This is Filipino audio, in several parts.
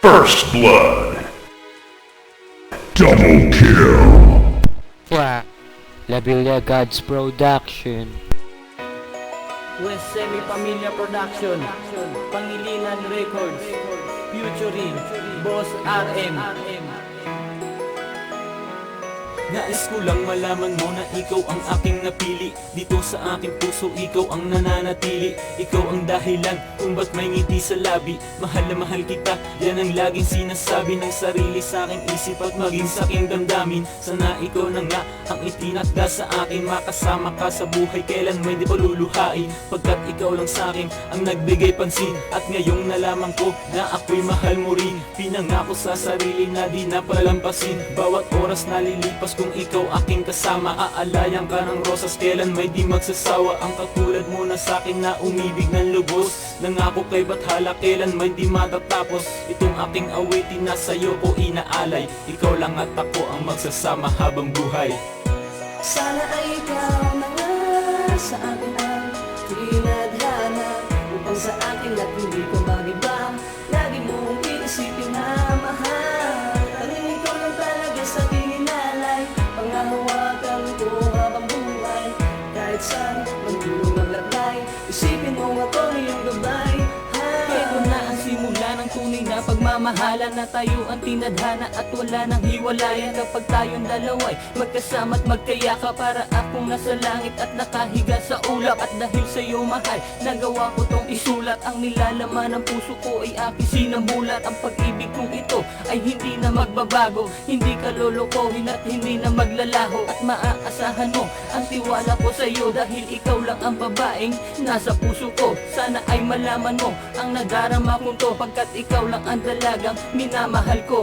First blood. Double kill. Kwa, Labilla Gods Production. West Semi Pamilya Production, Pangilinan Records, Futuring, Boss RM. Nais ko lang malaman mo na ikaw ang aking napili. Dito sa aking puso ikaw ang nananatili. Ikaw ang dahilan kung ba't may ngiti sa labi. Mahal na mahal kita, yan ang laging sinasabi ng sarili sa aking isip at maging sa aking damdamin. Sana ikaw na nga ang itinakda sa akin Makasama ka sa buhay. Kailan mo hindi paluluhain? Pagkat ikaw lang sa akin ang nagbigay pansin. At ngayong nalaman ko na ako'y mahal mo rin Pinangako sa sarili na di na palampasin Bawat oras na lilipas kung ikaw aking kasama. Aalayan ka ng rosas kailan may di magsasawa. Ang katulad mo na sa akin na umibig ng lubos. Nangako kay bathala kailan may di matatapos. Itong aking awitin na sa'yo ko inaalay. Ikaw lang at ako ang magsasama habang buhay. Sana ay ikaw na nga sa akin ang tinadhana Upang sa akin at hindi ko Isipin mo ako ngayong gabay Ito na ang simula ng tunay na pagmamahalan Na tayo ang tinadhana at wala nang hiwalayan Kapag tayong dalaway magkasama at magkayaka Para akong nasa langit at nakahiga sa ulap. At dahil sa'yo mahal, nagawa ko tong isulat. Ang nilalaman ng puso ko ay aking sinamulat. Ang pag-ibig kong ito ay hindi na magbabago. Hindi ka lolokohin at hindi na maglalaho. At maaasahan mo ang tiwala ko sa'yo Dahil ikaw lang ang babaeng nasa puso ko. Sana ay malaman mo ang nadarama kong to. Pagkat ikaw lang ang dalagang minamahal ko.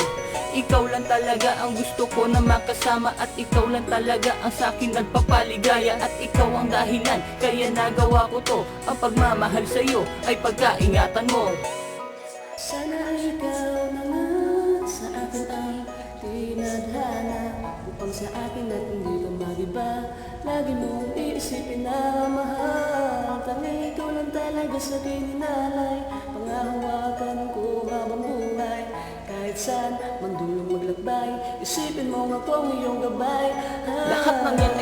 Ikaw lang talaga ang gusto ko na makasama At ikaw lang talaga ang sakin nagpapaligaya At ikaw ang dahilan kaya nagawa ko to. Ang pagmamahal sa'yo ay pagkaingatan mo. Sana ikaw na nga sa akin ang tinadhana Upang sa akin at hindi ka mag-iba. Lagi mong iisipin na mahal Tanging ikaw lang talaga sa tininalay Kahit saan man dulong maglakbay Isipin mo nga kung iyong gabay Ah. Lahat ng yan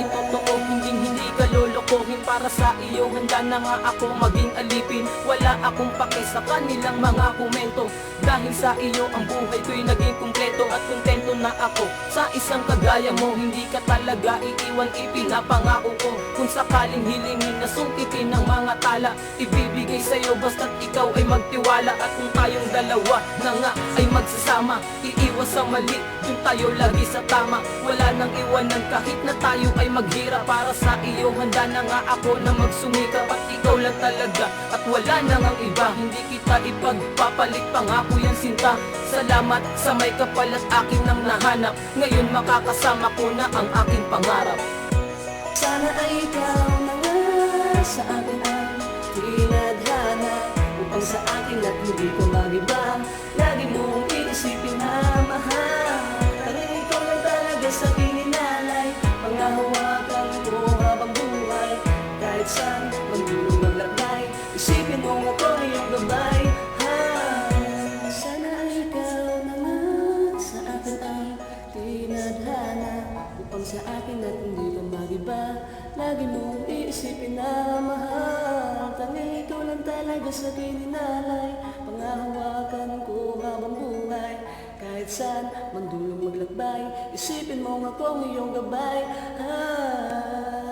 Para sa iyo, handa na nga ako maging alipin. Wala akong pake sa kanilang mga komento. Dahil sa iyo, ang buhay ko'y naging kumpleto At kontento na ako. Sa isang kagaya mo Hindi ka talaga iiwan, ipinapangako ko Kung sakaling hilingin na sungkitin ng mga tala Ibibigay sa'yo basta't ikaw ay magtiwala. At kung tayong dalawa na nga ay magsasama Iiwas sa mali, yung tayo lagi sa tama. Wala nang iwanan kahit na tayo ay maghirap. Para sa iyo handa na nga ako na magsumikap At ikaw lang talaga. At wala nang ang iba. Hindi kita ipagpapalit pangako yan sinta. Salamat sa may kapal at akin nang nahanap. Ngayon makakasama ko na ang aking pangarap. Sana ay ikaw Kahit saan man dulo maglakbay Isipin mo nga ko iyong gabay Ah, Sana ay ikaw na nga sa akin ang tinadhana. Upang sa akin at hindi ka mag-iba Lagi mong iisipin na mahal. Tanging ikaw lang talaga sa tininalay Pangahawakan ko habang buhay. Kahit saan man dulong maglakbay Isipin mo nga kung iyong gabay ah.